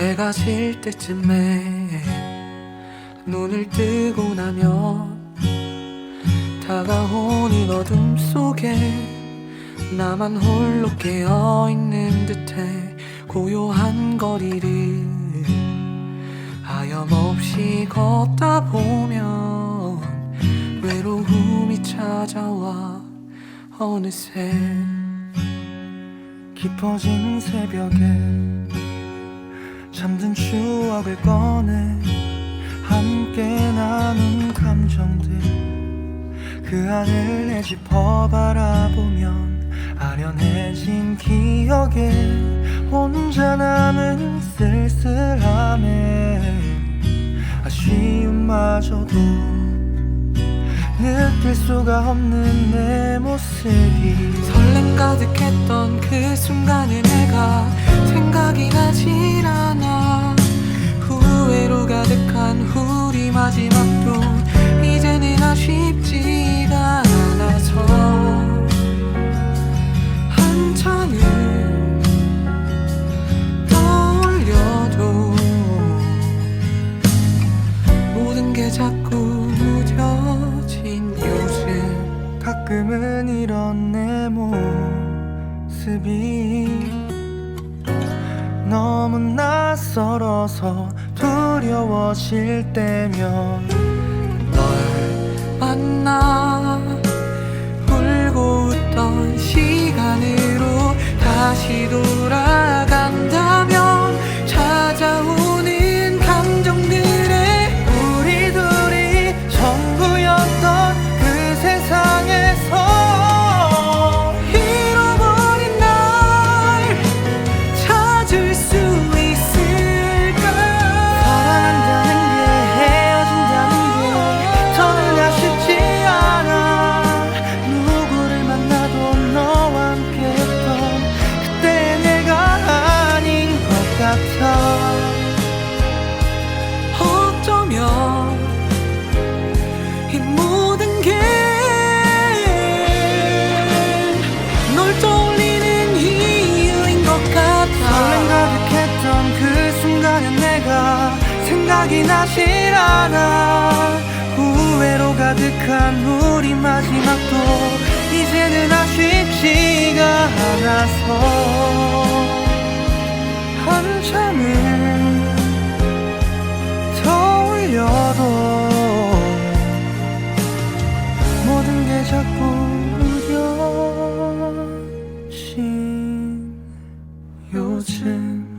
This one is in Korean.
해가 질 때쯤에 눈을 뜨고 나면 다가오는 어둠 속에 나만 홀로 깨어 있는 듯해 고요한 거리를 하염없이 걷다 보면 외로움이 찾아와 어느새 깊어진 새벽에 잠든 추억을 꺼내 함께 나눈 감정들. 그 안을 내짚어 바라보면 아련해진 기억에 혼자 남은 쓸쓸함에 아쉬움마저도 느낄 수가 없는 내 모습이. 설렘 가득했던 그 순간의 내가 생각이 나질 않아. 후회로 가득한 우리 마지막도 이제는 아쉽지가 않아서. 한참을 떠올려도 모든 게 자꾸 모습이 너무 낯설어서 두려워질 때면 널 만나 울고 웃던 시간으로 다시 돌아 생각이 나질 않아. 후회로 가득한 우리 마지막도 이제는 아쉽지가 않아서 爱着，不用心，有怎？